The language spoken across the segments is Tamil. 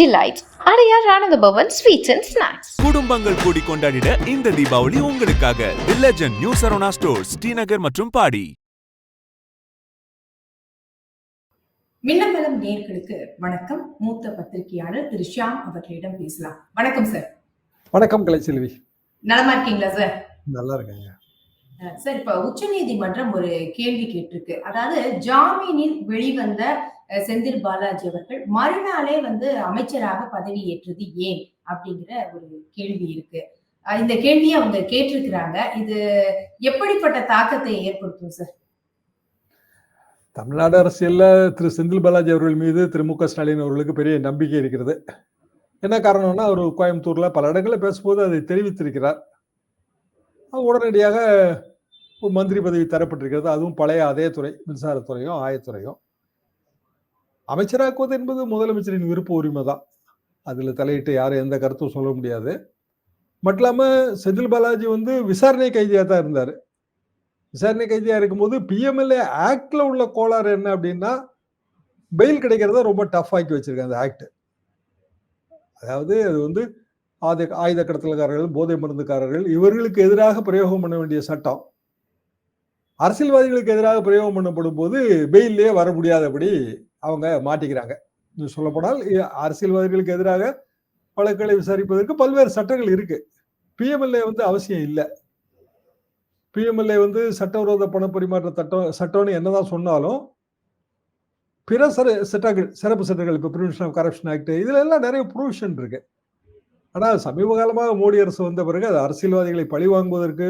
delights. Adyar Anandabhavan Sweets and Snacks. குடும்பங்கள் கூடி கொண்டாடிட இந்த தீபாவளி உங்களுக்காக. The legend new Saravana stores Srinagar மற்றும் பாடி மின்னம்பலம் நேர்களுக்கு வணக்கம். மூத்த பத்திரிகையாளர் திரு ஷியாம் அவர்களிடம் பேசலாம். வணக்கம் சார் வணக்கம் கலைச்செல்வி நலமா இருக்கீங்களா சார் நல்லா இருக்காங்க. சார் இப்ப உச்சநீதிமன்றம் ஒரு கேள்வி கேட்டிருக்கு. அதாவது ஜாமீனில் வெளிவந்த செந்தில் பாலாஜி அவர்கள் மறுநாளே வந்து அமைச்சராக பதவி ஏற்றது ஏன்? அப்படிங்கிற ஒரு கேள்வி இருக்கு. இந்த கேள்வியை அவங்க கேட்டிருக்கிறாங்க. இது எப்படிப்பட்ட தாக்கத்தை ஏற்படுத்தும் சார்? தமிழ்நாடு அரசியல்ல திரு செந்தில் பாலாஜி அவர்கள் மீது திரு மு க ஸ்டாலின் அவர்களுக்கு பெரிய நம்பிக்கை இருக்கிறது. என்ன காரணம்னா அவர் கோயம்புத்தூர்ல பல இடங்களில் பேசும்போது அதை தெரிவித்திருக்கிறார். உடனடியாக மந்திரி பதவி தரப்பட்டிருக்கிறது. அதுவும் பழைய அதே துறை மின்சாரத்துறையும் ஆயத்துறையும். அமைச்சராக்குவது என்பது முதலமைச்சரின் விருப்ப உரிமை தான் அதில் தலையிட்டு யாரும் எந்த கருத்தும் சொல்ல முடியாது. மட்டும் இல்லாமல் செந்தில் பாலாஜி வந்து விசாரணை கைதியாக தான் இருந்தார். விசாரணை கைதியாக இருக்கும்போது பிஎம்எல்ஏ ஆக்டில் உள்ள கோளாறு என்ன அப்படின்னா பெயில் கிடைக்கிறத ரொம்ப டஃப் ஆக்கி வச்சிருக்காங்க அந்த ஆக்ட் அதாவது அது வந்து ஆயுத ஆயுத கடத்தல்காரர்கள் போதை மருந்துக்காரர்கள் இவர்களுக்கு எதிராக பிரயோகம் பண்ண வேண்டிய சட்டம். அரசியல்வாதிகளுக்கு எதிராக பிரயோகம் பண்ணப்படும் போது பெயிலே வர முடியாதபடி அவங்க மாட்டிக்கிறாங்க. இன்னும் சொல்லப்போனால் அரசியல்வாதிகளுக்கு எதிராக வழக்குகளை விசாரிப்பதற்கு பல்வேறு சட்டங்கள் இருக்கு. பிஎம்எல்ஏ வந்து அவசியம் இல்லை. பிஎம்எல்ஏ வந்து சட்டவிரோத பண பரிமாற்ற சட்டம் சட்டம்னு என்னதான் சொன்னாலும் பிற சிற சட்டங்கள் சிறப்பு சட்டங்கள் இப்போ ப்ரிவென்ஷன் ஆஃப் கரப்ஷன் ஆக்ட் இதுல எல்லாம் நிறைய ப்ரொவிஷன் இருக்கு. ஆனால் சமீப காலமாக மோடி அரசு வந்த பிறகு அது அரசியல்வாதிகளை பழி வாங்குவதற்கு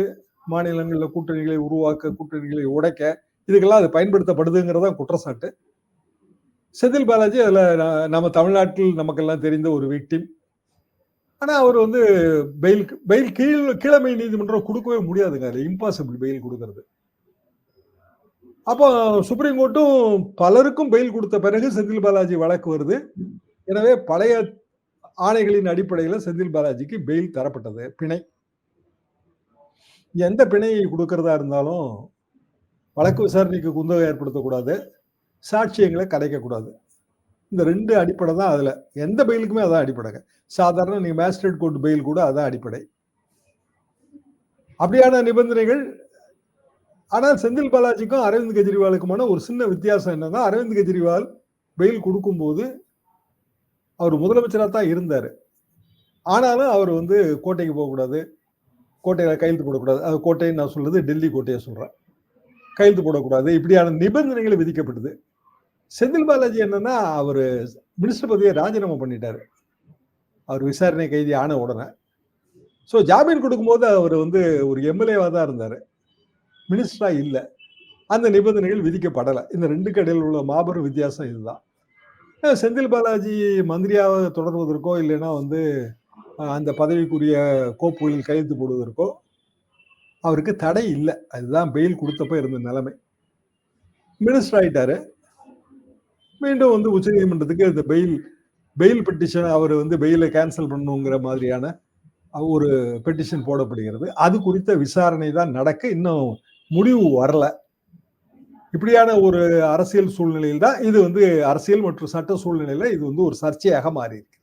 மாநிலங்களில் கூட்டணிகளை உருவாக்க கூட்டணிகளை உடைக்க இதுக்கெல்லாம் அது பயன்படுத்தப்படுதுங்கிறதான் குற்றச்சாட்டு. செந்தில் பாலாஜி அதில் நம்ம தமிழ்நாட்டில் நமக்கெல்லாம் தெரிந்த ஒரு விக்டிம் ஆனால் அவர் வந்து பெயில் பெயில் கீழ் கீழமை நீதிமன்றம் கொடுக்கவே முடியாதுங்க. அது இம்பாசிபிள் பெயில் கொடுக்கறது. அப்போ சுப்ரீம் கோர்ட்டும் பலருக்கும் பெயில் கொடுத்த பிறகு செந்தில் பாலாஜி வழக்கு வருது. எனவே பழைய ஆணைகளின் அடிப்படையில் செந்தில் பாலாஜிக்கு பெயில் தரப்பட்டது பிணை. எந்த பிணை கொடுக்கறதா இருந்தாலும் வழக்கு விசாரணைக்கு குந்தகம் ஏற்படுத்தக்கூடாது சாட்சியங்களை கலைக்கக்கூடாது. இந்த ரெண்டு அடிப்படை தான் அதில். எந்த பெயிலுக்குமே அதான் அடிப்படைங்க சாதாரண நீங்க மேஜிஸ்ட்ரேட் கோர்ட் பெயில் கூட அதான் அடிப்படை. அப்படியான நிபந்தனைகள் ஆனால் செந்தில் பாலாஜிக்கும் அரவிந்த் கெஜ்ரிவாலுக்குமான ஒரு சின்ன வித்தியாசம் என்னன்னா அரவிந்த் கெஜ்ரிவால் பெயில் கொடுக்கும்போது அவர் முதலமைச்சராக தான் இருந்தார். ஆனாலும் அவர் வந்து கோட்டைக்கு போகக்கூடாது. கோட்டையில் கையெழுத்து போடக்கூடாது. அது கோட்டைன்னு நான் சொல்றது டெல்லி கோட்டையை சொல்கிறேன் கையெழுத்து போடக்கூடாது. இப்படியான நிபந்தனைகள் விதிக்கப்பட்டது. செந்தில் பாலாஜி என்னன்னா அவர் மினிஸ்டர் பதவியை ராஜினாமா பண்ணிட்டாரு. அவர் விசாரணை கைதி ஆன உடனே. ஸோ ஜாமீன் கொடுக்கும்போது அவர் வந்து ஒரு எம்எல்ஏவாக தான் இருந்தார். மினிஸ்டராக இல்லை. அந்த நிபந்தனைகள் விதிக்கப்படலை. இந்த ரெண்டு கடையில் உள்ள மாபெரும் வித்தியாசம் இதுதான். செந்தில் பாலாஜி மந்திரியாக தொடர்வதற்கோ இல்லைன்னா வந்து அந்த பதவிக்குரிய கோப்புகளில் கையெழுத்து போடுவதற்கோ அவருக்கு தடை இல்லை. அதுதான் பெயில் கொடுத்தப்ப இருந்த நிலைமை. மினிஸ்டர் ஆயிட்டாரு. மீண்டும் வந்து உச்சநீதிமன்றத்துக்கு இந்த பெயில் பெயில் பெட்டிஷன் அவர் வந்து பெயிலை கேன்சல் பண்ணுங்கிற மாதிரியான ஒரு பெட்டிஷன் போடப்படுகிறது. அது குறித்த விசாரணை தான் நடக்க இன்னும் முடிவு வரல. இப்படியான ஒரு அரசியல் சூழ்நிலையில் தான் இது வந்து அரசியல் மற்றும் சட்ட சூழ்நிலையில இது வந்து ஒரு சர்ச்சையாக மாறி இருக்கு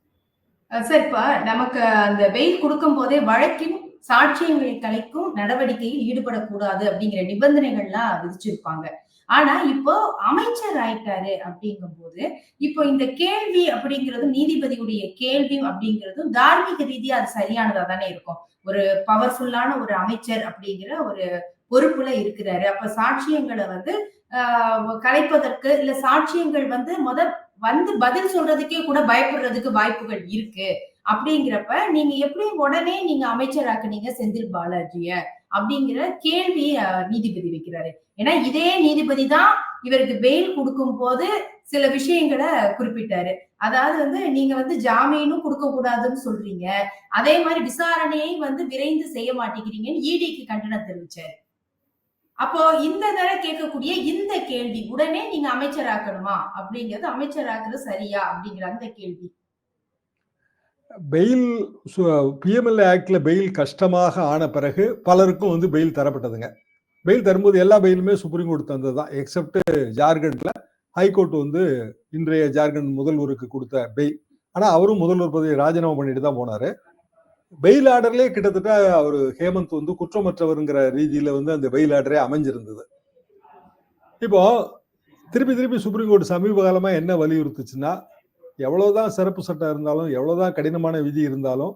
சார் இப்ப நமக்கு அந்த வெயில் கொடுக்கும் போதே வழக்கின் சாட்சியங்களை கலைக்கும் நடவடிக்கையில் ஈடுபடக்கூடாது அப்படிங்கிற நிபந்தனைகள்லாம் விதிச்சிருப்பாங்க. ஆனா இப்போ அமைச்சர் ஆயிட்டாரு அப்படிங்கும் போது இப்போ இந்த கேள்வி அப்படிங்கிறதும் நீதிபதியுடைய கேள்வி அப்படிங்கிறதும் தார்மீக ரீதியா அது சரியானதா தானே இருக்கும். ஒரு பவர்ஃபுல்லான ஒரு அமைச்சர் அப்படிங்கிற ஒரு பொறுப்புல இருக்கிறாரு. அப்ப சாட்சியங்களை வந்து ஆஹ் கலைப்பதற்கு இல்ல சாட்சியங்கள் வந்து முத வந்து பதில் சொல்றதுக்கே கூட பயப்படுறதுக்கு வாய்ப்புகள் இருக்கு. அப்படிங்கிறப்ப நீங்க எப்படி உடனே நீங்க அமைச்சராக்குனீங்க செந்தில் பாலாஜிய? அப்படிங்கிற கேள்வி நீதிபதி வைக்கிறாரு. ஏன்னா இதே நீதிபதி தான் இவருக்கு பெயில் கொடுக்கும் போது சில விஷயங்களை குறிப்பிட்டாரு. அதாவது வந்து நீங்க வந்து ஜாமீனும் கொடுக்க கூடாதுன்னு சொல்றீங்க. அதே மாதிரி விசாரணையை வந்து விரைந்து செய்ய மாட்டேங்கிறீங்கன்னு இடிக்கு கண்டனம் தெரிவிச்சாரு. அப்போ இந்த தடவை கேட்கக்கூடிய இந்த கேள்வி உடனே நீங்க அமைச்சராக்கணுமா? அப்படிங்கிறது அமைச்சராக்குறது சரியா அப்படிங்கிற அந்த கேள்வி. பெயில் பிஎம்எல்ஏ ஆக்டில் பெயில் கஷ்டமாக ஆன பிறகு பலருக்கும் வந்து பெயில் தரப்பட்டதுங்க. பெயில் தரும்போது எல்லா பெயிலுமே சுப்ரீம் கோர்ட் தந்தது தான் எக்ஸப்ட் ஜார்க்கண்டில் ஹைகோர்ட் வந்து இன்றைய ஜார்க்கண்ட் முதல்வருக்கு கொடுத்த பெயில். ஆனால் அவரும் முதல்வர் பதவியை ராஜினாமா பண்ணிட்டு தான் போனார். பெயில் ஆர்டர்லேயே கிட்டத்தட்ட அவர் ஹேமந்த் வந்து குற்றமற்றவருங்கிற ரீதியில வந்து அந்த பெயில் ஆர்டரே அமைஞ்சிருந்தது. இப்போ திருப்பி திருப்பி சுப்ரீம் கோர்ட் சமீப காலமா என்ன வலியுறுத்துச்சுன்னா எவ்வளவுதான் சிறப்பு சட்டம் இருந்தாலும் எவ்வளவுதான் கடினமான விதி இருந்தாலும்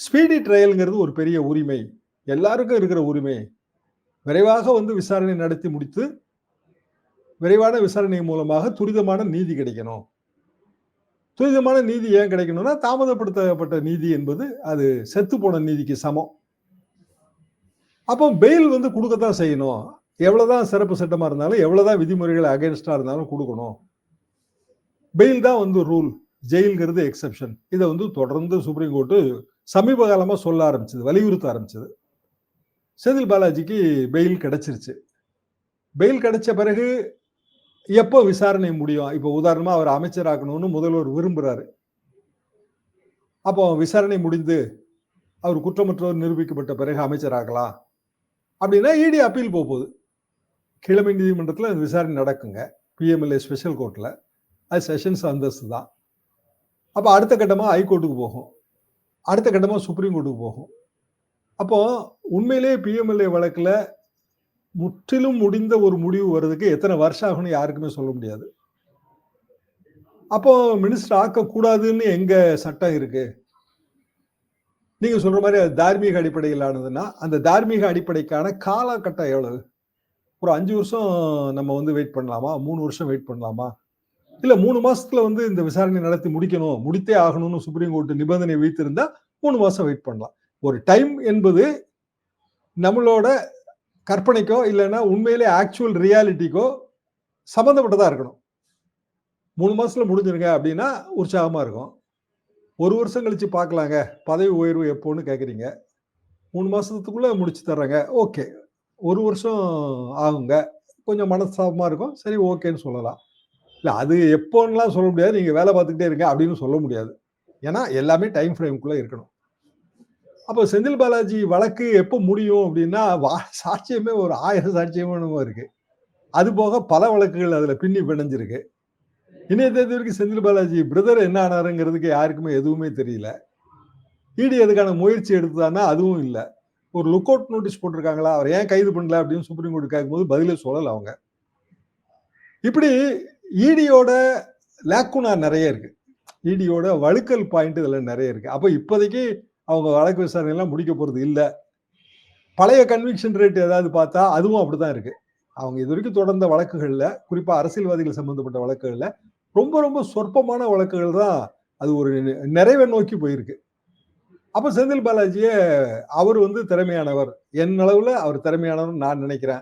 ஸ்பீடி ட்ரையல்ங்கிறது ஒரு பெரிய உரிமை. எல்லாருக்கும் இருக்கிற உரிமை. விரைவாக வந்து விசாரணை நடத்தி முடித்து விரைவான விசாரணை மூலமாக துரிதமான நீதி கிடைக்கணும். துரிதமான நீதி ஏன் கிடைக்கணும்னா தாமதப்படுத்தப்பட்ட நீதி என்பது அது செத்து போன நீதிக்கு சமம். அப்போ பெயில் வந்து கொடுக்கத்தான் செய்யணும். எவ்வளோதான் சிறப்பு சட்டமாக இருந்தாலும் எவ்வளோதான் விதிமுறைகள் அகேன்ஸ்டாக இருந்தாலும் கொடுக்கணும். பெயில் தான் வந்து ரூல் ஜெயிலுங்கிறது எக்ஸப்ஷன் இதை வந்து தொடர்ந்து சுப்ரீம் கோர்ட்டு சமீப காலமாக சொல்ல ஆரம்பிச்சது வலியுறுத்த ஆரம்பிச்சது. செந்தில் பாலாஜிக்கு பெயில் கிடைச்சிருச்சு. பெயில் கிடைச்ச பிறகு எப்போ விசாரணை முடியும்? இப்போ உதாரணமா அவர் அமைச்சராக்கணும்னு முதல்வர் விரும்புறாரு. அப்போ விசாரணை முடிந்து அவர் குற்றமற்றவர் நிரூபிக்கப்பட்ட பிறகு அமைச்சராகலாம் அப்படின்னா இடி அப்பீல் போக போகுது கிழமை நீதிமன்றத்தில் அந்த விசாரணை நடக்குங்க. பிஎம்எல்ஏ ஸ்பெஷல் கோர்ட்டில் அது செஷன்ஸ் அந்தஸ்து தான். அப்போ அடுத்த கட்டமாக ஹைகோர்ட்டுக்கு போகும். அடுத்த கட்டமாக சுப்ரீம் கோர்ட்டுக்கு போகும். அப்போ உண்மையிலேயே பிஎம்எல்ஏ வழக்கில் முற்றிலும் முடிந்த ஒரு முடிவு வர்றதுக்கு எத்தனை வருஷம் ஆகும்னு யாருக்குமே சொல்ல முடியாது. அப்போ மினிஸ்டர் ஆக்கக்கூடாதுன்னு எங்க சட்டம் இருக்கு? நீங்க சொல்ற மாதிரி அது தார்மீக அடிப்படையிலானதுன்னா அந்த தார்மீக அடிப்படைக்கான காலகட்டம் எவ்வளவு? ஒரு அஞ்சு வருஷம் நம்ம வந்து வெயிட் பண்ணலாமா? மூணு வருஷம் வெயிட் பண்ணலாமா? இல்ல மூணு மாசத்துல வந்து இந்த விசாரணை நடத்தி முடிக்கணும் முடித்தே ஆகணும்னு சுப்ரீம் கோர்ட் நிபந்தனை வைத்திருந்தா மூணு மாசம் வெயிட் பண்ணலாம். ஒரு டைம் என்பது நம்மளோட கற்பனைக்கோ இல்லைன்னா உண்மையிலே ஆக்சுவல் ரியாலிட்டிக்கோ சம்மந்தப்பட்டதாக இருக்கணும். மூணு மாதத்தில் முடிஞ்சிருங்க அப்படின்னா உற்சாகமாக இருக்கும். ஒரு வருஷம் கழித்து பார்க்கலாங்க. பதவி உயர்வு எப்போன்னு கேட்குறீங்க மூணு மாதத்துக்குள்ளே முடிச்சு தர்றாங்க. ஓகே ஒரு வருஷம் ஆகுங்க. கொஞ்சம் மனசாபமாக இருக்கும். சரி ஓகேன்னு சொல்லலாம். இல்லை அது எப்போன்னெலாம் சொல்ல முடியாது. நீங்கள் வேலை பார்த்துக்கிட்டே இருங்க அப்படின்னு சொல்ல முடியாது. ஏன்னா எல்லாமே டைம் ஃப்ரேம்குள்ளே இருக்கணும். அப்போ செந்தில் பாலாஜி வழக்கு எப்போ முடியும் அப்படின்னா வா- சாட்சியமே ஒரு ஆயிரம் சாட்சியமும் இருக்கு. அது போக பல வழக்குகள் அதுல பின்னி பிணைஞ்சிருக்கு. இணைய தேதி வரைக்கும் செந்தில் பாலாஜி பிரதர் என்ன ஆனாருங்கிறதுக்கு யாருக்குமே எதுவுமே தெரியல. இடி அதுக்கான முயற்சி எடுத்ததானா அதுவும் இல்லை. ஒரு லுக் அவுட் நோட்டீஸ் போட்டிருக்காங்களா அவர் ஏன் கைது பண்ணல அப்படின்னு சுப்ரீம் கோர்ட் கேட்கும்போது பதிலே சொல்லலை அவங்க. இப்படி இடியோட லேக்குனா நிறைய இருக்கு. இடியோட வழுக்கல் பாயிண்ட் இதில் நிறைய இருக்கு. அப்போ இப்போதைக்கு அவங்க வழக்கு விசாரணை எல்லாம் முடிக்க போகிறது இல்லை. பழைய கன்விக்ஷன் ரேட் ஏதாவது பார்த்தா அதுவும் அப்படிதான் இருக்கு. அவங்க இது வரைக்கும் தொடர்ந்த வழக்குகளில் குறிப்பாக அரசியல்வாதிகள் சம்பந்தப்பட்ட வழக்குகளில் ரொம்ப ரொம்ப சொற்பமான வழக்குகள் தான் அது ஒரு நிறைவை நோக்கி போயிருக்கு. அப்போ செந்தில் பாலாஜியே அவர் வந்து திறமையானவர். என் அளவில் அவர் திறமையானவர் நான் நினைக்கிறேன்.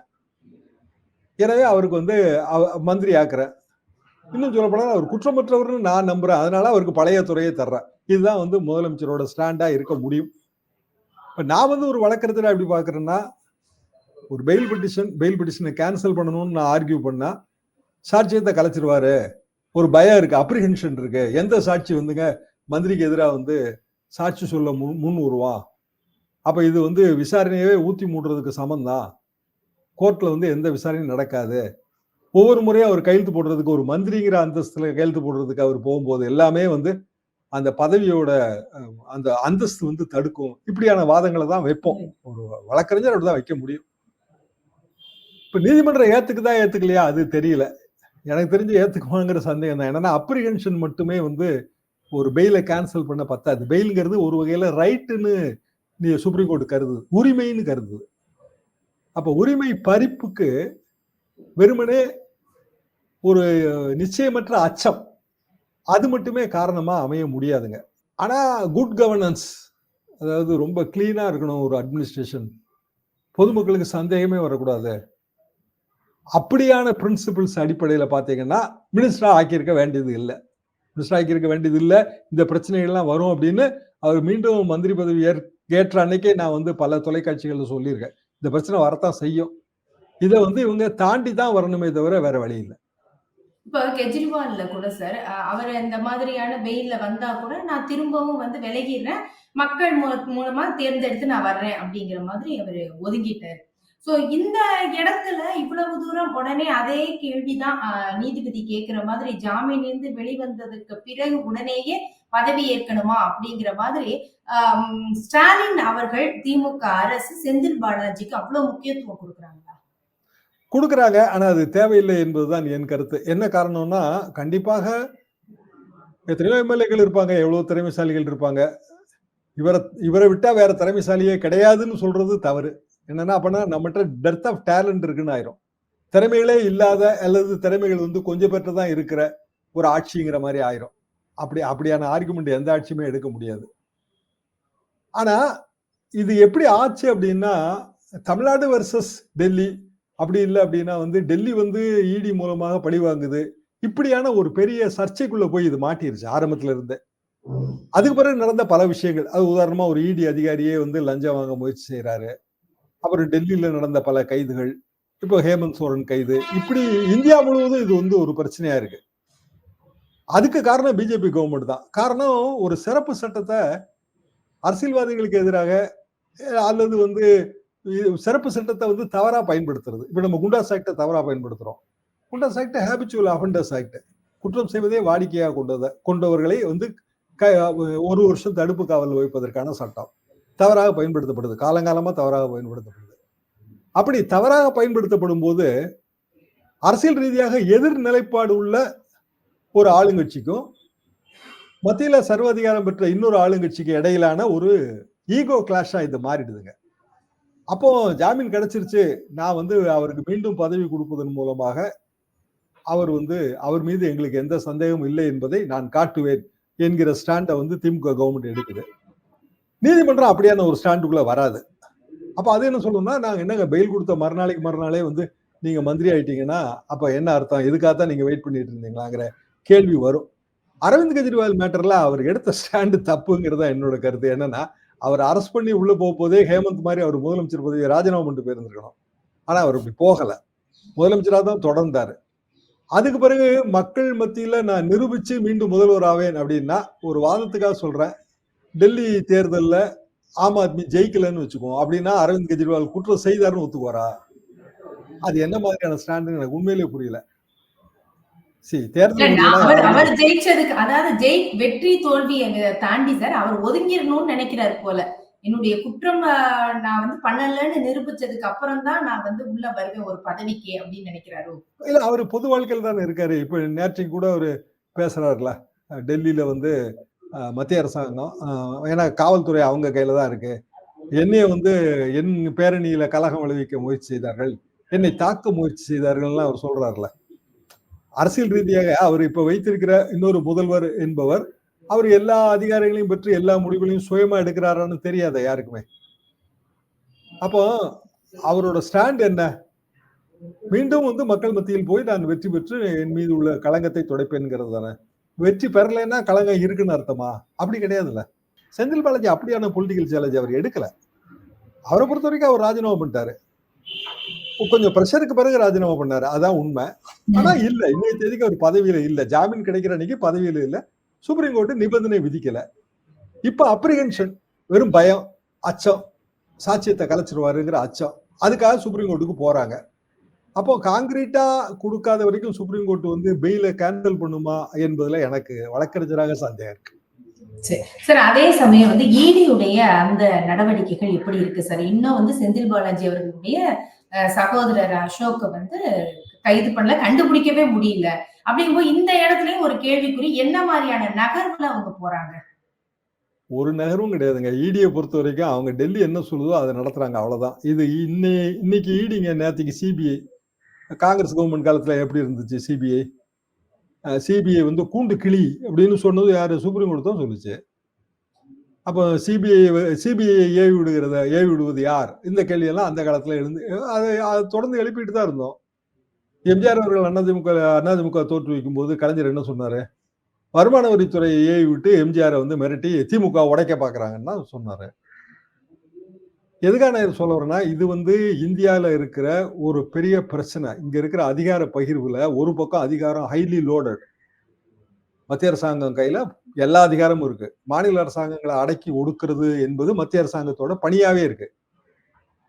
எனவே அவருக்கு வந்து அவ- மந்திரி ஆக்குறேன் இன்னும் சொல்லப்போனால் அவர் குற்றமற்றவர்னு நான் நம்புறேன். அதனால அவருக்கு பழைய துறையை தர்றேன். இதுதான் வந்து முதலமைச்சரோட ஸ்டாண்டா இருக்க முடியும். இப்ப நான் வந்து ஒரு வழக்கத்தில் எப்படி பாக்குறேன்னா ஒரு பெயில் பெட்டிஷன் பெயில் பெட்டிஷனை கேன்சல் பண்ணணும்னு நான் ஆர்கியூ பண்ணா சாட்சியத்தை கலைச்சிருவாரு. ஒரு பயம் இருக்கு அப்ரிஹென்ஷன் இருக்கு. எந்த சாட்சி வந்துங்க மந்திரிக்கு எதிராக வந்து சாட்சி சொல்ல முன் முன் வருவான்? அப்போ இது வந்து விசாரணையவே ஊற்றி மூடுறதுக்கு சமந்தான் கோர்ட்டில் வந்து எந்த விசாரணையும் நடக்காது. ஒவ்வொரு முறையும் அவர் கையெழுத்து போடுறதுக்கு ஒரு மந்திரிங்கிற அந்தஸ்துல கையெழுத்து போடுறதுக்கு அவர் போகும்போது எல்லாமே வந்து அந்த பதவியோட அந்த அந்தஸ்து வந்து தடுக்கும். இப்படியான வாதங்களை தான் வைப்போம். ஒரு வழக்கறிஞர் அப்படிதான் வைக்க முடியும். இப்ப நீதிமன்றம் ஏத்துக்குதா ஏத்துக்கலையா? அது தெரியல. எனக்கு தெரிஞ்சு ஏத்துக்குவாங்கிற சந்தேகம் தான். என்னன்னா அப்ரிஹென்ஷன் மட்டுமே வந்து ஒரு பெயிலை கேன்சல் பண்ண பத்தாது. பெயில்ங்கிறது ஒரு வகையில ரைட்டுன்னு நீ சுப்ரீம் கோர்ட் கருதுது. உரிமைன்னு கருதுது. அப்ப உரிமை பறிப்புக்கு வெறுமனே ஒரு நிச்சயமற்ற அச்சம். அது மட்டுமே காரணமா அமைய முடியாதுங்க. ஆனா குட் கவர்னன்ஸ் அதாவது ரொம்ப கிளீனாக இருக்கணும் ஒரு அட்மினிஸ்ட்ரேஷன் பொதுமக்களுக்கு சந்தேகமே வரக்கூடாது. அப்படியான பிரின்சிபிள்ஸ் அடிப்படையில் பார்த்தீங்கன்னா மினிஸ்டராக ஆக்கியிருக்க வேண்டியது இல்லை. மினிஸ்டர் ஆக்கியிருக்க வேண்டியது இல்லை. இந்த பிரச்சனைகள்லாம் வரும் அப்படின்னு அவர் மீண்டும் மந்திரி பதவி ஏற் ஏற்ற அன்னைக்கே நான் வந்து பல தொலைக்காட்சிகளில் சொல்லியிருக்கேன். இந்த பிரச்சனை வரத்தான் செய்யும். இதை வந்து இவங்க தாண்டி தான் வரணுமே தவிர வேற வழி இல்லை. இப்ப கெஜ்ரிவால்ல கூட சார் அஹ், அவர் இந்த மாதிரியான வெயில்ல வந்தா கூட நான் திரும்பவும் வந்து விலகிடுறேன். மக்கள் மூலமா தேர்ந்தெடுத்து நான் வர்றேன் அப்படிங்கிற மாதிரி அவர் ஒதுங்கிட்டாரு. சோ இந்த இடத்துல இவ்வளவு தூரம் உடனே அதே கேள்விதான் ஆஹ், நீதிபதி கேக்குற மாதிரி ஜாமீன்லேருந்து வெளிவந்ததுக்கு பிறகு உடனேயே பதவி ஏற்கணுமா அப்படிங்கிற மாதிரி ஸ்டாலின் அவர்கள் திமுக அரசு செந்தில் பாலாஜிக்கு அவ்வளவு முக்கியத்துவம் கொடுக்குறாங்க. கொடுக்குறாங்க ஆனால் அது தேவையில்லை என்பதுதான் என் கருத்து. என்ன காரணம்னா கண்டிப்பாக எத்தனையோ எம்எல்ஏக்கள் இருப்பாங்க எவ்வளோ திறமைசாலிகள் இருப்பாங்க. இவரை இவரை விட்டால் வேற திறமைசாலியே கிடையாதுன்னு சொல்றது தவறு. என்னன்னா அப்படின்னா நம்மகிட்ட டெர்த் ஆஃப் டேலண்ட் இருக்குன்னு ஆயிரும். திறமைகளே இல்லாத அல்லது திறமைகள் வந்து கொஞ்சம் பேர்ட்ட தான் இருக்கிற ஒரு ஆட்சிங்கிற மாதிரி ஆயிரும். அப்படி அப்படியான ஆர்குமெண்ட் எந்த ஆட்சியுமே எடுக்க முடியாது. ஆனால் இது எப்படி ஆச்சு அப்படின்னா தமிழ்நாடு வர்சஸ் டெல்லி அப்படி இல்லை அப்படின்னா வந்து டெல்லி வந்து இடி மூலமாக பழி வாங்குது. இப்படியான ஒரு பெரிய சர்ச்சைக்குள்ள போய் இது மாட்டிருச்சு ஆரம்பத்துல இருந்தே. அதுக்கு பிறகு நடந்த பல விஷயங்கள். அது உதாரணமா ஒரு இடி அதிகாரியே வந்து லஞ்சம் வாங்க முயற்சி செய்யறாரு அப்புறம் டெல்லியில நடந்த பல கைதுகள். இப்போ ஹேமந்த் சோரன் கைது. இப்படி இந்தியா முழுவதும் இது வந்து ஒரு பிரச்சனையா இருக்கு. அதுக்கு காரணம் பிஜேபி கவர்மெண்ட் தான். காரணம் ஒரு சிறப்பு சட்டத்தை அரசியல்வாதிகளுக்கு எதிராக அல்லது வந்து சிறப்பு சட்டத்தை வந்து தவறாக பயன்படுத்துறது. இப்போ நம்ம குண்டாஸ் ஆக்டை தவறாக பயன்படுத்துகிறோம் Goondas act habitual offenders act குற்றம் செய்வதே வாடிக்கையாக கொண்டதை கொண்டவர்களை வந்து க ஒரு வருஷம் தடுப்பு காவலில் வைப்பதற்கான சட்டம். தவறாக பயன்படுத்தப்படுது. காலங்காலமாக தவறாக பயன்படுத்தப்படுது. அப்படி தவறாக பயன்படுத்தப்படும் போது அரசியல் ரீதியாக எதிர் நிலைப்பாடு உள்ள ஒரு ஆளுங்கட்சிக்கும் மத்தியில் சர்வாதிகாரம் பெற்ற இன்னொரு ஆளுங்கட்சிக்கு இடையிலான ஒரு ஈகோ கிளாஷாக இது மாறிடுதுங்க. அப்போ ஜாமீன் கிடைச்சிருச்சு. நான் வந்து அவருக்கு மீண்டும் பதவி கொடுப்பதன் மூலமாக அவர் வந்து அவர் மீது எங்களுக்கு எந்த சந்தேகமும் இல்லை என்பதை நான் காட்டுவேன் என்கிற ஸ்டாண்டை வந்து திமுக கவர்மெண்ட் எடுக்குது. நீதிமன்றம் அப்படியான ஒரு ஸ்டாண்டுக்குள்ள வராது. அப்ப அது என்ன சொல்லணும்னா நாங்க என்னங்க பெயில் கொடுத்த மறுநாளைக்கு மறுநாளே வந்து நீங்க மந்திரி ஆயிட்டீங்கன்னா அப்ப என்ன அர்த்தம்? எதுக்காகத்தான் நீங்க வெயிட் பண்ணிட்டு இருந்தீங்களாங்கிற கேள்வி வரும். அரவிந்த் கெஜ்ரிவால் மேட்டர்ல அவர் எடுத்த ஸ்டாண்டு தப்புங்கிறதா என்னோட கருத்து. என்னன்னா அவர் அரெஸ்ட் பண்ணி உள்ள போக போதே ஹேமந்த் மாதிரி அவர் முதலமைச்சர் பதவியை ராஜினாமா பண்ணிட்டு போயிருந்திருக்கணும். ஆனா அவர் இப்படி போகல. முதலமைச்சராக தான் தொடர்ந்தாரு. அதுக்கு பிறகு மக்கள் மத்தியில நான் நிரூபிச்சு மீண்டும் முதல்வர் ஆவேன் அப்படின்னா ஒரு வாதத்துக்காக சொல்றேன். டெல்லி தேர்தலில் ஆம் ஆத்மி ஜெயிக்கலன்னு வச்சுக்குவோம் அப்படின்னா அரவிந்த் கெஜ்ரிவால் குற்றம் செய்தாருன்னு ஒத்துக்குவாரா? அது என்ன மாதிரியான ஸ்டாண்டுன்னு எனக்கு உண்மையிலேயே புரியல சரி இல்ல, தேர்தல் நான் அவர் ஜெயிச்சதுக்கு அதாவது ஜெய் வெற்றி தோல்வி தாண்டி சார் அவர் ஒதுங்கிடணும்னு நினைக்கிறாரு போல. என்னுடைய குற்றம் நான் வந்து பண்ணலன்னு நிரூபிச்சதுக்கு அப்புறம் தான் நான் வந்து உள்ள வருவேன் ஒரு பதவிக்கு அப்படின்னு நினைக்கிறாரு? இல்ல அவர் பொது வாழ்க்கையில் தானே இருக்காரு. இப்ப நேற்றைக்கு கூட அவர் பேசுறாருல டெல்லியில வந்து மத்திய அரசாங்கம் ஏன்னா காவல்துறை அவங்க கையில தான் இருக்கு. என்னைய வந்து என் பேரணியில கலகம் விளைவிக்க முயற்சி செய்தார்கள். என்னை தாக்க முயற்சி செய்தார்கள்லாம் அவர் சொல்றாருல. அரசியல் ரீதியாக அவர் இப்ப வைத்திருக்கிற இன்னொரு முதல்வர் என்பவர் அவர் எல்லா அதிகாரங்களையும் பெற்று எல்லா முடிவுகளையும் சுயமா எடுக்கிறாரான்னு தெரியாத யாருக்குமே? அப்போ அவரோட ஸ்டாண்ட் என்ன? மீண்டும் வந்து மக்கள் மத்தியில் போய் நான் வெற்றி பெற்று என் மீது உள்ள களங்கத்தை துடைப்பேன்கிறது தானே. வெற்றி பெறலைன்னா களங்கம் இருக்குன்னு அர்த்தமா? அப்படி கிடையாதுல்ல. செந்தில் பாலாஜி அப்படியான பொலிட்டிக்கல் சேலஞ்ச் அவர் எடுக்கல. அவரை பொறுத்த வரைக்கும் அவர் ராஜினாமா பண்ணிட்டாரு. கொஞ்சம் ப்ரெஷருக்கு பிறகு ராஜினாமா பண்ணாரு. அதான் உண்மை. ஆனா இல்ல இன்னைய தேதிக்கு அவர் பதவியில இல்ல. ஜாமீன் கிடைக்கிற அன்னைக்கு பதவியில இல்ல. சுப்ரீம் கோர்ட் நிபந்தனை விதிக்கல. இப்ப அப்ரிஹென்ஷன் வெறும் பயம் அச்சம் சாட்சியத்தை கலைச்சிருவாருங்கிற அச்சம். அதுக்காக சுப்ரீம் கோர்ட்டுக்கு போறாங்க. அப்போ காங்கிரீட்டா கொடுக்காத வரைக்கும் சுப்ரீம் கோர்ட் வந்து பெயில கேன்சல் பண்ணுமா என்பதுல எனக்கு வழக்கறிஞராக சந்தேகம் இருக்கு. சார். அதே சமயம் வந்து ஈடியுடைய அந்த நடவடிக்கைகள் எப்படி இருக்கு சார்? இன்னும் வந்து செந்தில் பாலாஜி அவர்களுடைய சகோதரர் அசோக் வந்து கைது பண்ணல கண்டுபிடிக்கவே முடியல. அப்படிங்கும்போது இந்த இடத்துலயும் ஒரு கேள்விக்குறி என்ன மாதிரியான நகர்வுல அவங்க போறாங்க? ஒரு நகரும் கிடையாதுங்க. இடியை பொறுத்த வரைக்கும் அவங்க டெல்லி என்ன சொல்லுதோ அதை நடத்துறாங்க அவ்வளவுதான். இது இன்னை இன்னைக்கு ஈடிங்க நேற்றுக்கு சிபிஐ காங்கிரஸ் கவர்மெண்ட் காலத்துல எப்படி இருந்துச்சு சிபிஐ சிபிஐ வந்து கூண்டு கிளி அப்படின்னு சொன்னது யாரு? சுப்ரீம் கோர்ட் தான் சொல்லுச்சு. அப்போ சிபிஐ சிபிஐ ஏவி விடுகிறத ஏவி விடுவது யார்? இந்த கேள்வியெல்லாம் அந்த காலத்தில் எழுந்து அதை அதை தொடர்ந்து எழுப்பிட்டு தான் இருந்தோம். எம்ஜிஆர் அவர்கள் அதிமுக அதிமுக தோற்றுவிக்கும் போது கலைஞர் என்ன சொன்னார்? வருமான வரித்துறையை ஏவி விட்டு எம்ஜிஆரை வந்து மிரட்டி திமுக உடைக்க பார்க்குறாங்கன்னு தான் எதுக்காக நான் சொல்ல வரேன்னா இது வந்து இந்தியாவில் இருக்கிற ஒரு பெரிய பிரச்சனை. இங்கே இருக்கிற அதிகார பகிர்வில் ஒரு பக்கம் அதிகாரம் ஹைலி லோடட் மத்திய அரசாங்கம் கையில் எல்லா அதிகாரமும் இருக்கு. மாநில அரசாங்கங்களை அடக்கி ஒடுக்குறது என்பது மத்திய அரசாங்கத்தோட பணியாவே இருக்கு.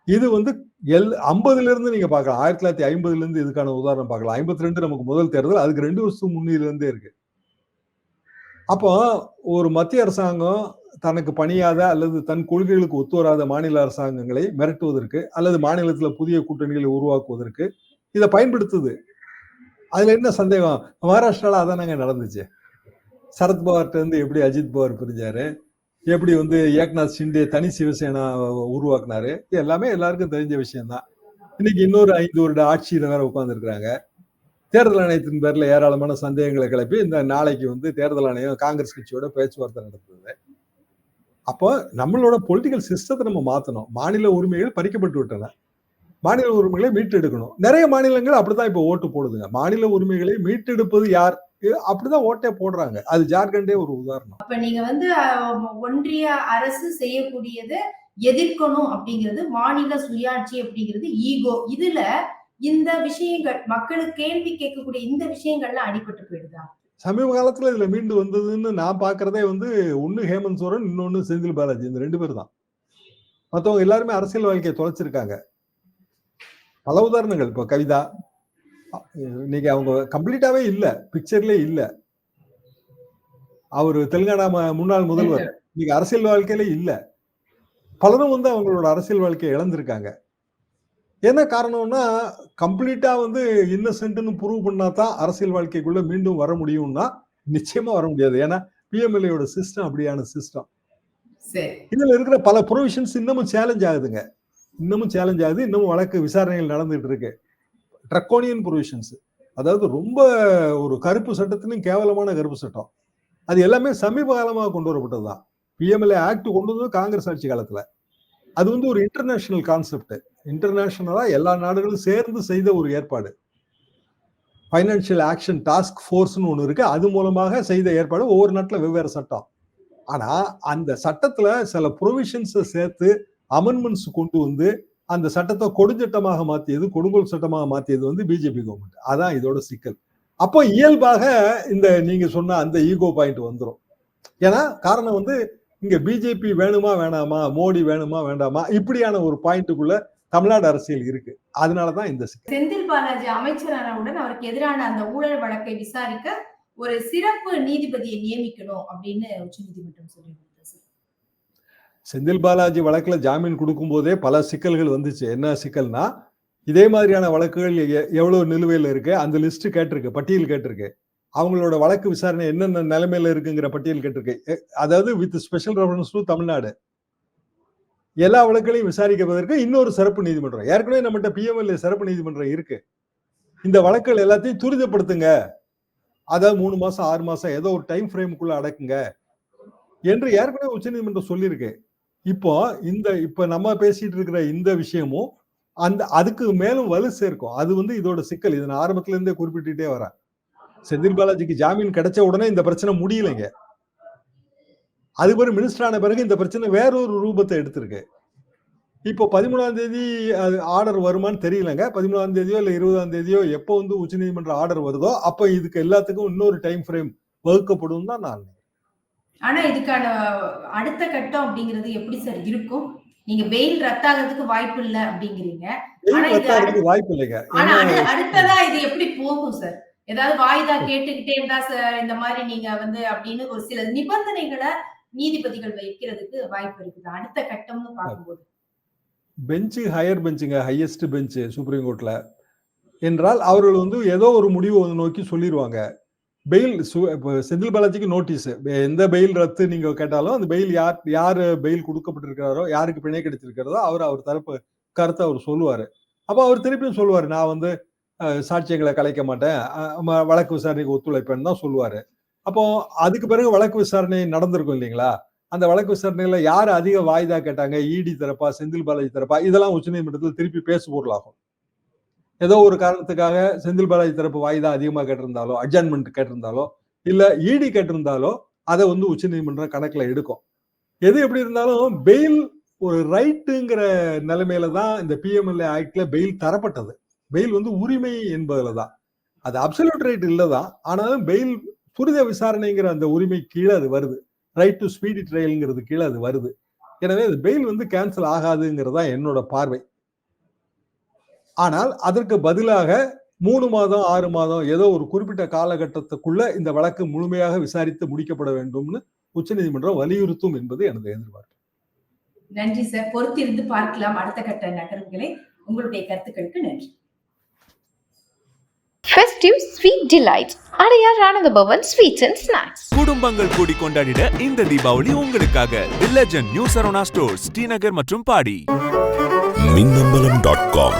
இது வந்து எல் ஐம்பதுல இருந்து நீங்க பார்க்கலாம். ஆயிரத்தி தொள்ளாயிரத்தி ஐம்பதுல இருந்து இதுக்கான உதாரணம் பார்க்கலாம். ஐம்பத்தி ரெண்டு நமக்கு முதல் தேர்தல். அதுக்கு ரெண்டு வருஷம் முன்னில இருந்தே இருக்கு. அப்போ ஒரு மத்திய அரசாங்கம் தனக்கு பணியாத அல்லது தன் கொள்கைகளுக்கு ஒத்து வராத மாநில அரசாங்கங்களை மிரட்டுவதற்கு அல்லது மாநிலத்தில் புதிய கூட்டணிகளை உருவாக்குவதற்கு இதை பயன்படுத்துது. அதுல என்ன சந்தேகம்? மகாராஷ்டிரால நாங்கள் நடந்துச்சு. சரத்பவார்கிட்ட இருந்து எப்படி அஜித் பவார் பிரிஞ்சாரு? எப்படி வந்து ஏக்நாத் ஷிண்டே தனி சிவசேனா உருவாக்குனாரு? இது எல்லாமே எல்லாருக்கும் தெரிஞ்ச விஷயம்தான். இன்னைக்கு இன்னொரு ஐந்து வருட ஆட்சியில் வேற உட்காந்துருக்குறாங்க தேர்தல் ஆணையத்தின் பேரில் ஏராளமான சந்தேகங்களை கிளப்பி இந்த நாளைக்கு வந்து தேர்தல் ஆணையம் காங்கிரஸ் கட்சியோட பேச்சுவார்த்தை நடத்துது. அப்போ நம்மளோட பொலிட்டிக்கல் சிஸ்டத்தை நம்ம மாற்றணும் மாநில உரிமைகள் பறிக்கப்பட்டு விட்டன. மாநில உரிமைகளை மீட்டெடுக்கணும். நிறைய மாநிலங்கள் அப்படிதான் இப்போ ஓட்டு போடுதுங்க. மாநில உரிமைகளை மீட்டெடுப்பது யார்? அப்படிதான் ஓட்டே போடுறாங்க. அது ஜார்க்கண்டே ஒரு உதாரணம். அப்ப நீங்க வந்து ஒன்றிய அரசு செய்யக்கூடியதை எதிர்க்கணும் அப்படிங்கிறது மாநில சுயாட்சி அப்படிங்கிறது ஈகோ. இதுல இந்த விஷயங்கள் மக்களுக்கு கேள்வி கேட்கக்கூடிய இந்த விஷயங்கள்லாம் அடிபட்டு போயிடுதா? சமீப காலத்துல இதுல மீண்டு வந்ததுன்னு நான் பாக்குறதே வந்து ஒண்ணு ஹேமந்த் சோரன் இன்னொன்னு செந்தில் பாலாஜி. இந்த ரெண்டு பேர் தான். மத்தவங்க எல்லாருமே அரசியல் வாழ்க்கையை தொலைச்சிருக்காங்க. பல உதாரணங்கள். இப்போ கவிதா இன்னைக்கு அவங்க கம்ப்ளீட்டாவே இல்ல. பிக்சர்லயே இல்ல. அவர் தெலுங்கானா முன்னாள் முதல்வர். இன்னைக்கு அரசியல் வாழ்க்கையில இல்ல. பலரும் வந்து அவங்களோட அரசியல் வாழ்க்கையை இழந்திருக்காங்க. என்ன காரணம்னா கம்ப்ளீட்டா வந்து இன்னசென்ட்னு ப்ரூவ் பண்ணா தான் அரசியல் வாழ்க்கைக்குள்ள மீண்டும் வர முடியும்னா நிச்சயமா வர முடியாது. ஏன்னா பிஎம்எல்ஏயோட சிஸ்டம் அப்படியான சிஸ்டம் இதுல இருக்கிற பல ப்ரொவிஷன்ஸ் இன்னமும் சேலஞ்ச் ஆகுதுங்க. இன்னமும் சேலஞ்ச் ஆகுது. இன்னமும் வழக்கு விசாரணைகள் நடந்துட்டு இருக்கு. ட்ரக்கோனியன் ப்ரொவிஷன்ஸ் அதாவது ரொம்ப ஒரு கருப்பு சட்டத்திலும் கேவலமான கருப்பு சட்டம். அது எல்லாமே சமீப காலமாக கொண்டு வரப்பட்டது தான் பிஎம்எல்ஏ ஆக்ட் கொண்டு வந்தது காங்கிரஸ் ஆட்சி காலத்தில். அது வந்து ஒரு இன்டர்நேஷனல் கான்செப்ட் இன்டர்நேஷ்னலாக எல்லா நாடுகளும் சேர்ந்து செய்த ஒரு ஏற்பாடு. ஃபைனான்சியல் ஆக்ஷன் டாஸ்க் ஃபோர்ஸ்னு ஒன்று இருக்குது அது மூலமாக செய்த ஏற்பாடு. ஒவ்வொரு நாட்டில் வெவ்வேறு சட்டம். ஆனால் அந்த சட்டத்தில் சில ப்ரொவிஷன்ஸை சேர்த்து அமெண்ட்மெண்ட்ஸ் கொண்டு வந்து அந்த சட்டத்தை கொடுஞ்சட்டமாக மாத்தியது கொடுங்கோல் சட்டமாக மாத்தியது வந்து பிஜேபி கவர்மெண்ட் அதான் இதோட சிக்கல். அப்போ இயல்பாக இந்த நீங்க சொன்ன அந்த ஈகோ பாயிண்ட் வந்துடும் ஏன்னா காரணம் வந்து இங்க பிஜேபி வேணுமா வேணாமா மோடி வேணுமா வேண்டாமா இப்படியான ஒரு பாயிண்ட்டுக்குள்ள தமிழ்நாடு அரசியல் இருக்கு. அதனாலதான் இந்த சிக்கல். செந்தில் பாலாஜி அமைச்சரானவுடன் அவருக்கு எதிரான அந்த ஊழல் வழக்கை விசாரிக்க ஒரு சிறப்பு நீதிபதியை நியமிக்கணும் அப்படின்னு உச்ச நீதிமன்றம் சொல்லியிருக்கு. செந்தில் பாலாஜி வழக்கில் ஜாமீன் கொடுக்கும்போதே பல சிக்கல்கள் வந்துச்சு. என்ன சிக்கல்னா இதே மாதிரியான வழக்குகள் எ- நிலுவையில் இருக்கு? அந்த லிஸ்ட் கேட்டிருக்கு பட்டியல் கேட்டிருக்கு. அவங்களோட வழக்கு விசாரணை என்னென்ன நிலைமையில இருக்குங்கிற பட்டியல் கேட்டிருக்கு. எ- அதாவது with special reference to Tamil Nadu. எல்லா வழக்குகளையும் விசாரிக்கப்பதற்கு இன்னொரு சிறப்பு நீதிமன்றம். ஏற்கனவே நம்மகிட்ட பிஎம்எல்ஏ சிறப்பு நீதிமன்றம் இருக்கு. இந்த வழக்குகள் எல்லாத்தையும் துரிதப்படுத்துங்க. அதாவது மூணு மாசம் ஆறு மாசம் ஏதோ ஒரு டைம் ஃப்ரேமுக்குள்ள அடக்குங்க. என்று ஏற்கனவே உச்சநீதிமன்றம் சொல்லியிருக்கு. இப்போ இந்த இப்ப நம்ம பேசிட்டு இருக்கிற இந்த விஷயமும் அந்த அதுக்கு மேலும் வலு சேர்க்கும். அது வந்து இதோட சிக்கல். இது நான் ஆரம்பத்துல இருந்தே குறிப்பிட்டுட்டே வரேன். செந்தில் பாலாஜிக்கு ஜாமீன் கிடைச்ச உடனே இந்த பிரச்சனை முடியலைங்க. அது பிறகு மினிஸ்டர் ஆன பிறகு இந்த பிரச்சனை வேறொரு ரூபத்தை எடுத்திருக்கு. இப்போ பதிமூணாம் தேதி அது ஆர்டர் வருமான்னு தெரியலங்க. பதிமூணாம் தேதியோ இல்லை இருபதாம் தேதியோ எப்போ வந்து உச்சநீதிமன்ற ஆர்டர் வருதோ அப்போ இதுக்கு எல்லாத்துக்கும் இன்னொரு டைம் ஃப்ரேம் வகுக்கப்படும் தான் நான் ஆனா இதுக்கான அடுத்த கட்டம் அப்படிங்கிறது எப்படி சார் இருக்கும்? நீங்க பெயில் ரத்தாகிறதுக்கு வாய்ப்பு இல்ல அப்படிங்கிறீங்க. ஆனா இது வாய்ப்பு இல்லைங்க. ஆனா அடுத்ததா இது எப்படி போகும் சார் ஏதாவது வாய்தா கேட்டுக்கிட்டே இருந்தா சார் இந்த மாதிரி நீங்க வந்து அப்படின்னு ஒரு சில நிபந்தனைகளை நீதிபதிகள் வைக்கிறதுக்கு வாய்ப்பு இருக்குது. அடுத்த கட்டம்னு பார்க்கும்போது. பெஞ்சு ஹையர் பெஞ்சுங்க ஹையஸ்ட் பெஞ்சு சுப்ரீம் கோர்ட்ல என்றால் அவர்கள் வந்து ஏதோ ஒரு முடிவு நோக்கி சொல்லிடுவாங்க பெயில் சு- செந்தில் பாலாஜிக்கு நோட்டீஸ் எந்த பெயில் ரத்து நீங்க கேட்டாலும் அந்த பெயில் யார் யார் பெயில் கொடுக்கப்பட்டிருக்கிறாரோ யாருக்கு பிணை கிடைச்சிருக்கிறதோ அவர் அவர் தரப்பு கருத்தை அவர் சொல்லுவாரு. அப்போ அவர் திருப்பியும் சொல்லுவாரு நான் வந்து சாட்சியங்களை கலைக்க மாட்டேன். வழக்கு விசாரணைக்கு ஒத்துழைப்பேன்னு தான் சொல்லுவாரு. அப்போ அதுக்கு பிறகு வழக்கு விசாரணை நடந்திருக்கும் இல்லைங்களா? அந்த வழக்கு விசாரணையில் யார் அதிக வாய்தா கேட்டாங்க? இடி தரப்பா செந்தில் பாலாஜி தரப்பா? இதெல்லாம் உச்சநீதிமன்றத்தில் திருப்பி பேசு பொருளாகும் ஏதோ ஒரு காரணத்துக்காக செந்தில் பாலாஜி தரப்பு வாய்தா அதிகமாக கேட்டிருந்தாலோ அட்ஜான்மெண்ட் கேட்டிருந்தாலோ இல்ல இடி கேட்டிருந்தாலோ அதை வந்து உச்சநீதிமன்றம் கணக்குல எடுக்கும். எது எப்படி இருந்தாலும் பெயில் ஒரு ரைட்டுங்கிற நிலைமையில தான் இந்த பிஎம்எல்ஏ ஆக்ட்ல பெயில் தரப்பட்டது. பெயில் வந்து உரிமை என்பதுல தான். அது அப்சல்யூட் ரைட் இல்லதான் ஆனாலும் பெயில் துரித விசாரணைங்கிற அந்த உரிமை கீழே அது வருது. ரைட் டு ஸ்பீடி ட்ரையல்ங்கிறது கீழே அது வருது. எனவே அது பெயில் வந்து கேன்சல் ஆகாதுங்கிறது தான் என்னோட பார்வை. ஆனால் அதற்கு பதிலாக மூணு மாதம் ஆறு மாதம் ஏதோ ஒரு குறிப்பிட்ட காலகட்டத்துக்குள்ள இந்த வழக்கு முழுமையாக விசாரித்து முடிக்கப்பட வேண்டும்னு உச்சநீதிமன்றம் வலியுறுத்தும் என்பது எனது எதிர்பார்ப்பு. நன்றி சார். பொறுத்திருந்து பார்க்கலாம் அடுத்த கட்ட நகர்வுகளை. உங்களுடைய கருத்துக்களுக்கு நன்றி. Festive Sweet Delights Adyar Ananda Pawan sweets and snacks குடும்பங்கள் கூடி கொண்டாடிட இந்த தீபாவளி உங்களுக்காக. Legend new Saravana stores Srinagar மற்றும் பாடி மின்னம்பலம் டாட் காம்